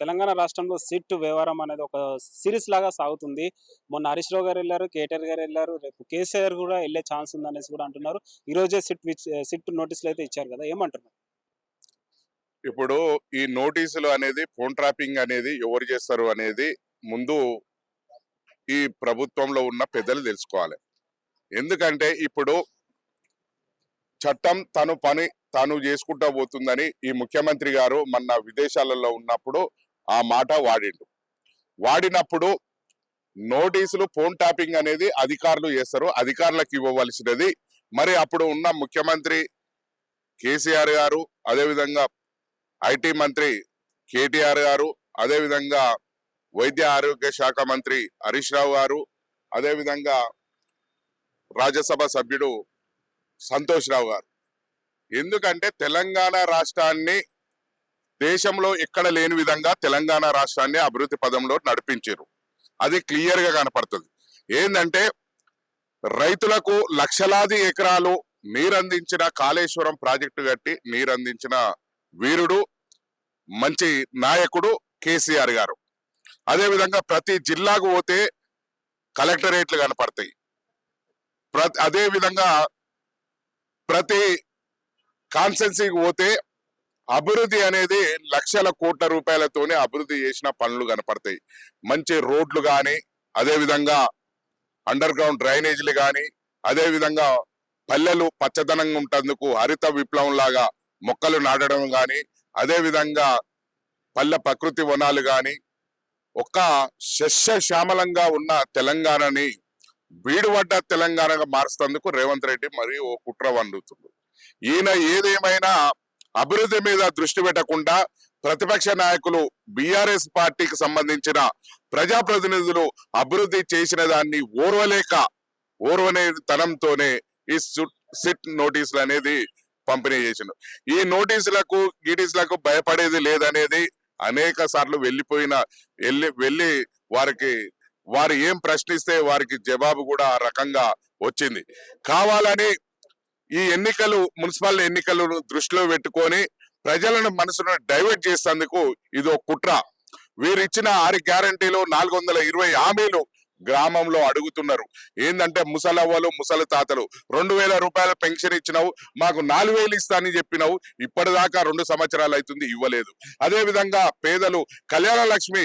తెలంగాణ రాష్ట్రంలో సిట్ వ్యవహారం అనేది ఒక సిరీస్ లాగా సాగుతుంది. మొన్న హరీష్ రావు గారు వెళ్ళారు కేటీఆర్ గారు వెళ్ళారు రేపు కేసీఆర్ కూడా వెళ్ళే ఛాన్స్ ఉందనేసి కూడా అంటున్నారు. ఈ రోజే సిట్ విచ్- సిట్ నోటీసులు అయితే ఇచ్చారు కదా ఏమంటున్నారు? ఇప్పుడు ఈ నోటీసులు అనేది ఫోన్ ట్రాపింగ్ అనేది ఎవరు చేస్తారు అనేది ముందు ఈ ప్రభుత్వంలో ఉన్న పెద్దలు తెలుసుకోవాలి. ఎందుకంటే ఇప్పుడు చట్టం తను పని తాను చేసుకుంటా పోతుందని ఈ ముఖ్యమంత్రి గారు మన విదేశాలలో ఉన్నప్పుడు ఆ మాట వాడిండు. వాడినప్పుడు నోటీసులు ఫోన్ ట్యాపింగ్ అనేది అధికారులు చేస్తారు. అధికారులకు ఇవ్వవలసినది. మరి అప్పుడు ఉన్న ముఖ్యమంత్రి కేసీఆర్ గారు అదేవిధంగా ఐటీ మంత్రి కేటీఆర్ గారు అదేవిధంగా వైద్య ఆరోగ్య శాఖ మంత్రి హరీష్ రావు గారు అదేవిధంగా రాజ్యసభ సభ్యుడు సంతోష్ రావు గారు. ఎందుకంటే తెలంగాణ రాష్ట్రాన్ని దేశంలో ఎక్కడ లేని విధంగా తెలంగాణ రాష్ట్రాన్ని అభివృద్ధి పదంలో నడిపించారు. అది క్లియర్గా కనపడుతుంది. ఏంటంటే రైతులకు లక్షలాది ఎకరాలు నీరందించిన కాళేశ్వరం ప్రాజెక్టు కట్టి నీరందించిన వీరుడు మంచి నాయకుడు కేసీఆర్ గారు. అదేవిధంగా ప్రతి జిల్లాకు పోతే కలెక్టరేట్లు కనపడతాయి. ప్రతి అదే విధంగా ప్రతి కాన్సెన్సీకి పోతే అభివృద్ధి అనేది లక్షల కోట్ల రూపాయలతోనే అభివృద్ధి చేసిన పనులు కనపడతాయి. మంచి రోడ్లు కానీ అదేవిధంగా అండర్ గ్రౌండ్ డ్రైనేజీలు కానీ అదేవిధంగా పల్లెలు పచ్చదనంగా ఉంటందుకు హరిత విప్లవం లాగా మొక్కలు నాటడం కానీ అదేవిధంగా పల్లె ప్రకృతి వనాలు కానీ ఒక శస్యశ్యామలంగా ఉన్న తెలంగాణని బీడుపడ్డ తెలంగాణగా మారుస్తందుకు రేవంత్ రెడ్డి మరియు ఓ కుట్ర వండుతుంది ఈయన ఏదేమైనా అభివృద్ధి మీద దృష్టి పెట్టకుండా ప్రతిపక్ష నాయకులు బిఆర్ఎస్ పార్టీకి సంబంధించిన ప్రజాప్రతినిధులు అభివృద్ధి చేసిన దాన్ని ఓర్వలేక ఓర్వనే తనంతోనే ఈ సిట్ నోటీసులు అనేది పంపిణీ చేసిండు. ఈ నోటీసులకు గీటీసులకు భయపడేది లేదనేది అనేక సార్లు వెళ్ళిపోయిన వెళ్ళి వెళ్ళి వారికి వారు ఏం ప్రశ్నిస్తే వారికి జవాబు కూడా ఆ రకంగా వచ్చింది. కావాలని ఈ ఎన్నికలు మున్సిపల్ ఎన్నికలను దృష్టిలో పెట్టుకొని ప్రజలను మనసును డైవర్ట్ చేసేందుకు ఇది ఒక కుట్ర. వీరిచ్చిన ఆరు గ్యారంటీలు నాలుగు వందల ఇరవై హామీలు గ్రామంలో అడుగుతున్నారు. ఏంటంటే ముసలవ్వలు ముసలి తాతలు రెండు వేల రూపాయల పెన్షన్ ఇచ్చినావు మాకు నాలుగు వేలు ఇస్తానని చెప్పినావు ఇప్పటిదాకా రెండు సంవత్సరాలు అవుతుంది ఇవ్వలేదు. అదే విధంగా పేదలు కళ్యాణ లక్ష్మి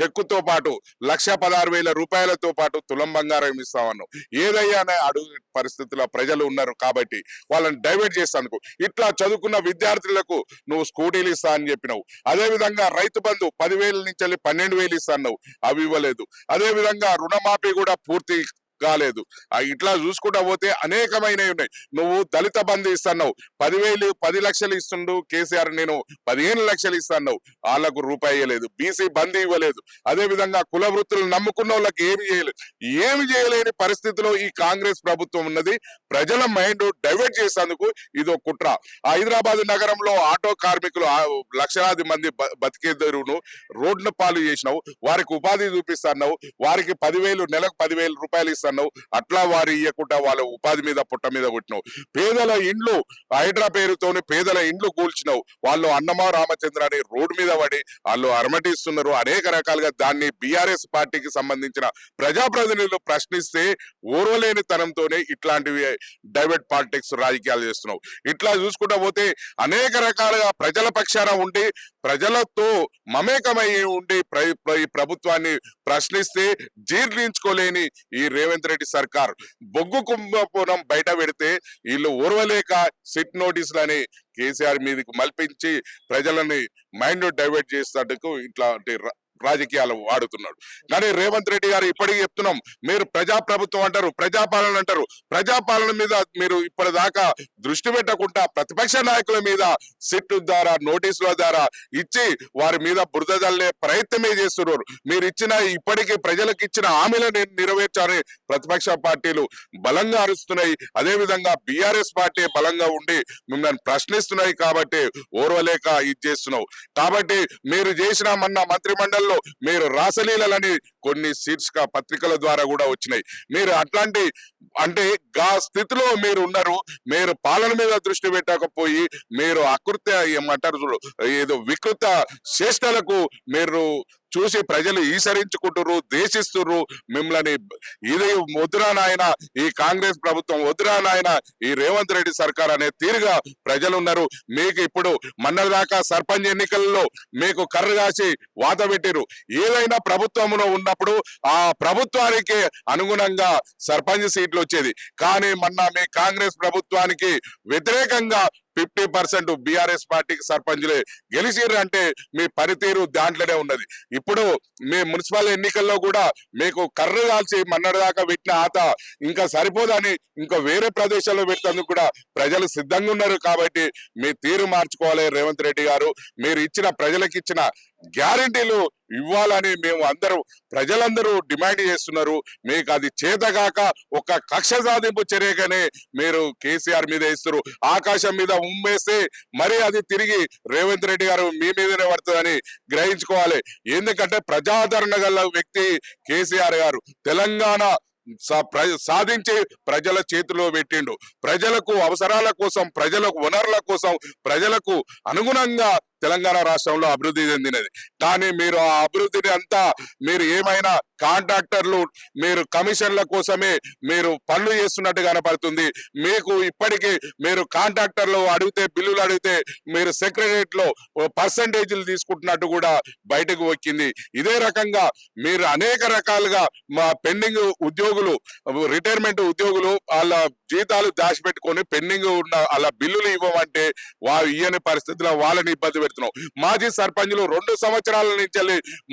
చెక్కుతో పాటు లక్ష పదహారు వేల రూపాయలతో పాటు తులం బంగారం ఇస్తామన్నావు. ఏదయ్యా అనే అడుగు పరిస్థితుల్లో ప్రజలు ఉన్నారు కాబట్టి వాళ్ళని డైవర్ట్ చేస్తాను ఇట్లా చదువుకున్న విద్యార్థులకు నువ్వు స్కూటీలు ఇస్తా అని చెప్పినావు. అదే విధంగా రైతు బంధు పదివేల నుంచి వెళ్ళి పన్నెండు వేలు ఇస్తాను అవి ఇవ్వలేదు. అదే విధంగా రుణమాఫీ కూడా పూర్తి కాలేదు. ఆ ఇట్లా చూసుకుంటా పోతే అనేకమైనవి ఉన్నాయి. నువ్వు దళిత బంధు ఇస్తున్నావు. పదివేలు పది లక్షలు ఇస్తుండు కేసీఆర్ నేను. పదిహేను లక్షలు ఇస్తున్నావు. వాళ్ళకు రూపాయి ఇవ్వలేదు బీసీ బంద్ ఇవ్వలేదు. అదే విధంగా కుల వృత్తులు నమ్ముకున్న వాళ్ళకి ఏమి చేయలేదు ఏమి చేయలేని పరిస్థితిలో ఈ కాంగ్రెస్ ప్రభుత్వం ఉన్నది. ప్రజల మైండ్ డైవర్ట్ చేసేందుకు ఇది ఒక కుట్ర హైదరాబాద్ నగరంలో ఆటో కార్మికులు లక్షలాది మంది బతికేదరును రోడ్ల పాలు చేసినావు. వారికి ఉపాధి చూపిస్తున్నావు. వారికి పదివేలు నెలకు పదివేలు రూపాయలు ఇస్తున్నావు. అట్లా వారు ఇవ్వకుండా వాళ్ళ ఉపాధి మీద పుట్ట మీద పుట్టినావు. పేదల ఇండ్లు హైడ్రా పేరుతోని పేదల ఇండ్లు కూల్చినావు. వాళ్ళు అన్నమా రామచంద్ర అని రోడ్డు మీద పడి వాళ్ళు అరమటిస్తున్నారు. అనేక రకాలుగా దాన్ని బీఆర్ఎస్ పార్టీకి సంబంధించిన ప్రజాప్రతినిధులు ప్రశ్నిస్తే ఓర్వలేని తనంతోనే ఇట్లాంటివి డైవర్ట్ పాలిటిక్స్ రాజకీయాలు చేస్తున్నావు. ఇట్లా చూసుకుంటా పోతే అనేక రకాలుగా ప్రజల పక్షాన ఉండి ప్రజలతో మమేకమై ఉండి ప్ర- ఈ ప్రభుత్వాన్ని ప్రశ్నిస్తే జీర్ణించుకోలేని ఈ రేవంత్ రెడ్డి సర్కార్. బొగ్గు కుంభపురం బయట పెడితే వీళ్ళు ఓర్వలేక సిట్ నోటీసులని కేసీఆర్ మీదకి మల్పించి ప్రజలని మైండ్ డైవర్ట్ చేసేటట్టుకు ఇట్లాంటి రాజకీయాలు వాడుతున్నాడు. కానీ రేవంత్ రెడ్డి గారు ఇప్పటికీ చెప్తున్నాం మీరు ప్రజాప్రభుత్వం అంటారు ప్రజాపాలన అంటారు. ప్రజాపాలన మీద మీరు ఇప్పటిదాకా దృష్టి పెట్టకుండా ప్రతిపక్ష నాయకుల మీద సిట్ ద్వారా నోటీసుల ద్వారా ఇచ్చి వారి మీద బురద జల్లే ప్రయత్నమే చేస్తున్నారు. మీరు ఇచ్చిన ఇప్పటికీ ప్రజలకు ఇచ్చిన హామీలను నెరవేర్చాలని ప్రతిపక్ష పార్టీలు బలంగా అరుస్తున్నాయి. అదే విధంగా బిఆర్ఎస్ పార్టీ బలంగా ఉండి మిమ్మల్ని ప్రశ్నిస్తున్నాయి కాబట్టి ఓర్వలేక ఇది చేస్తున్నావు. కాబట్టి మీరు చేసిన మొన్న మంత్రిమండలిలో మీరు రాసలీలని కొన్ని సీట్స్గా పత్రికల ద్వారా కూడా వచ్చినాయి. మీరు అట్లాంటి అంటే గా స్థితిలో మీరు ఉన్నారు మీరు పాలన మీద దృష్టి పెట్టకపోయి మీరు అకృత్య ఏమంటారు ఏదో వికృత చేష్టలకు మీరు చూసి ప్రజలు ఈసరించుకుంటుర్రు దేశిస్తుర్రు మిమ్మల్ని ఇది వద్దురా నాయన ఈ కాంగ్రెస్ ప్రభుత్వం వద్దురా నాయన ఈ రేవంత్ రెడ్డి సర్కార్ అనే తీరుగా ప్రజలు ఉన్నారు. మీకు ఇప్పుడు మొన్నటిదాకా సర్పంచ్ ఎన్నికల్లో మీకు కర్ర కాసి వాత పెట్టిరు ఏదైనా ప్రభుత్వంలో ఉన్నప్పుడు ఆ ప్రభుత్వానికి అనుగుణంగా సర్పంచ్ సీట్లు వచ్చేది. కానీ మొన్న మీ కాంగ్రెస్ ప్రభుత్వానికి వ్యతిరేకంగా ఫిఫ్టీ పర్సెంట్ బీఆర్ఎస్ పార్టీకి సర్పంచులే గెలిచిర్రు అంటే మీ పనితీరు దాంట్లోనే ఉన్నది. ఇప్పుడు మీ మున్సిపల్ ఎన్నికల్లో కూడా మీకు కర్ర కాల్చి మన్నటిదాకా పెట్టిన ఆత ఇంకా సరిపోదని ఇంకా వేరే ప్రదేశాల్లో పెట్టేందుకు కూడా ప్రజలు సిద్ధంగా ఉన్నారు కాబట్టి మీ తీరు మార్చుకోవాలి రేవంత్ రెడ్డి గారు. మీరు ఇచ్చిన ప్రజలకు ఇచ్చిన గ్యారంటీలు ఇవ్వాలని మేము అందరూ ప్రజలందరూ డిమాండ్ చేస్తున్నారు. మీకు అది చేతగాక ఒక కక్ష సాధింపు చర్యగానే మీరు కేసీఆర్ మీద ఇస్తారు ఆకాశం మీద ఉమ్మేస్తే మరి అది తిరిగి రేవంత్ రెడ్డి గారు మీ మీదనే పడుతుందని గ్రహించుకోవాలి. ఎందుకంటే ప్రజాదరణ గల వ్యక్తి కేసీఆర్ గారు తెలంగాణ సా- ప్ర- సాధించి ప్రజల చేతిలో పెట్టిండు. ప్రజలకు అవసరాల కోసం ప్రజలకు వనరుల కోసం ప్రజలకు అనుగుణంగా తెలంగాణ రాష్ట్రంలో అభివృద్ధి చెందినది. కానీ మీరు ఆ అభివృద్ధిని అంతా మీరు ఏమైనా కాంట్రాక్టర్లు మీరు కమిషన్ల కోసమే మీరు పనులు చేస్తున్నట్టు కనపడుతుంది. మీకు ఇప్పటికీ మీరు కాంట్రాక్టర్లు అడిగితే బిల్లులు అడిగితే మీరు సెక్రటరియట్లో పర్సంటేజీలు తీసుకుంటున్నట్టు కూడా బయటకు వచ్చింది. ఇదే రకంగా మీరు అనేక రకాలుగా మా పెండింగ్ ఉద్యోగులు రిటైర్మెంట్ ఉద్యోగులు వాళ్ళ జీతాలు దాచిపెట్టుకొని పెండింగ్ ఉన్న వాళ్ళ బిల్లులు ఇవ్వమంటే వారు ఇయ్యని పరిస్థితిలో వాళ్ళని ఇబ్బంది పెడుతున్నాం మాజీ సర్పంచులు రెండు సంవత్సరాల నుంచి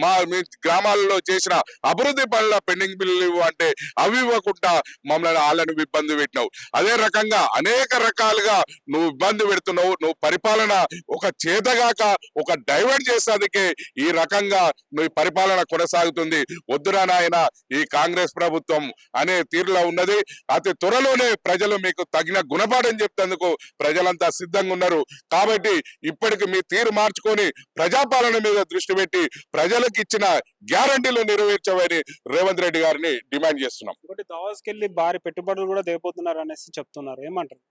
మా మీ గ్రామాలలో చేసిన అభివృద్ధి పనుల పెండింగ్ బిల్లులు అంటే అవి ఇవ్వకుండా మమ్మల్ని వాళ్ళని ఇబ్బంది పెట్టినావు. అదే రకంగా అనేక రకాలుగా నువ్వు ఇబ్బంది పెడుతున్నావు. నువ్వు పరిపాలన ఒక చేతగాక ఒక డైవర్ట్ చేసేందుకే ఈ రకంగా నువ్వు పరిపాలన కొనసాగుతుంది. వద్దురా నాయన ఈ కాంగ్రెస్ ప్రభుత్వం అనే తీరులో ఉన్నది. అతి త్వరలోనే ప్రజలు మీకు తగిన గుణపాఠం చెప్తేందుకు ప్రజలంతా సిద్ధంగా ఉన్నారు. కాబట్టి ఇప్పటికి మీ తీరు మార్చుకొని ప్రజాపాలన మీద దృష్టి పెట్టి ప్రజలకు ఇచ్చిన గ్యారంటీలు నెరవేర్చవని రేవంత్ రెడ్డి గారిని డిమాండ్ చేస్తున్నాం. దావాస్కి వెళ్ళి భారీ పెట్టుబడులు కూడా దిగబోతున్నారు అనేసి చెప్తున్నారు. ఏమంటారు?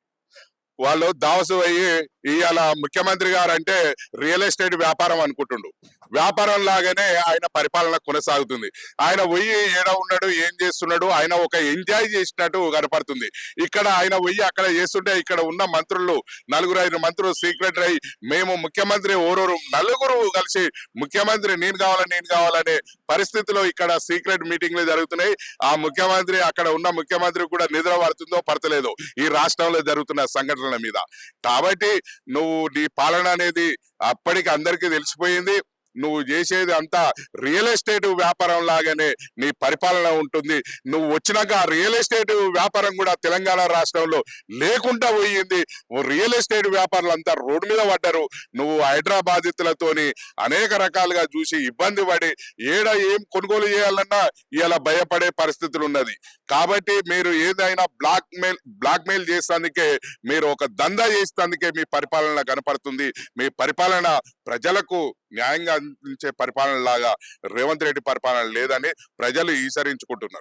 వాళ్ళు దావసు అయ్యి ఇవాళ ముఖ్యమంత్రి గారు అంటే రియల్ ఎస్టేట్ వ్యాపారం అనుకుంటుండు. వ్యాపారం లాగానే ఆయన పరిపాలన కొనసాగుతుంది. ఆయన పోయి ఏడ ఉన్నాడు ఏం చేస్తున్నాడు ఆయన ఒక ఎంజాయ్ చేసినట్టు కనపడుతుంది. ఇక్కడ ఆయన పోయి అక్కడ చేస్తుంటే ఇక్కడ ఉన్న మంత్రులు నలుగురు ఐదు మంత్రులు సీక్రెట్ అయి మేము ముఖ్యమంత్రి ఓరోరు నలుగురు కలిసి ముఖ్యమంత్రి నేను కావాలని నేను కావాలనే పరిస్థితిలో ఇక్కడ సీక్రెట్ మీటింగ్లు జరుగుతున్నాయి. ఆ ముఖ్యమంత్రి అక్కడ ఉన్న ముఖ్యమంత్రి కూడా నిద్ర పడుతుందో పడతలేదో ఈ రాష్ట్రంలో జరుగుతున్న సంఘటన మీద. కాబట్టి నువ్వు నీ పాలన అనేది అప్పటికి అందరికీ తెలిసిపోయింది. నువ్వు చేసేది అంతా రియల్ ఎస్టేట్ వ్యాపారం లాగానే నీ పరిపాలన ఉంటుంది. నువ్వు వచ్చినాక ఆ రియల్ ఎస్టేట్ వ్యాపారం కూడా తెలంగాణ రాష్ట్రంలో లేకుండా పోయింది. రియల్ ఎస్టేట్ వ్యాపారులు అంతా రోడ్డు మీద పడ్డారు. నువ్వు హైదరాబాదితులతోని అనేక రకాలుగా చూసి ఇబ్బంది పడి ఏడ ఏం కొనుగోలు చేయాలన్నా ఇలా భయపడే పరిస్థితులు ఉన్నది. కాబట్టి మీరు ఏదైనా బ్లాక్ మెయిల్ బ్లాక్ మెయిల్ చేసేందుకే మీరు ఒక దందా చేసేందుకే మీ పరిపాలన కనపడుతుంది. మీ పరిపాలన ప్రజలకు న్యాయంగా అందించే పరిపాలన లాగా రేవంత్ రెడ్డి పరిపాలన లేదని ప్రజలు ఈసరించుకుంటున్నారు.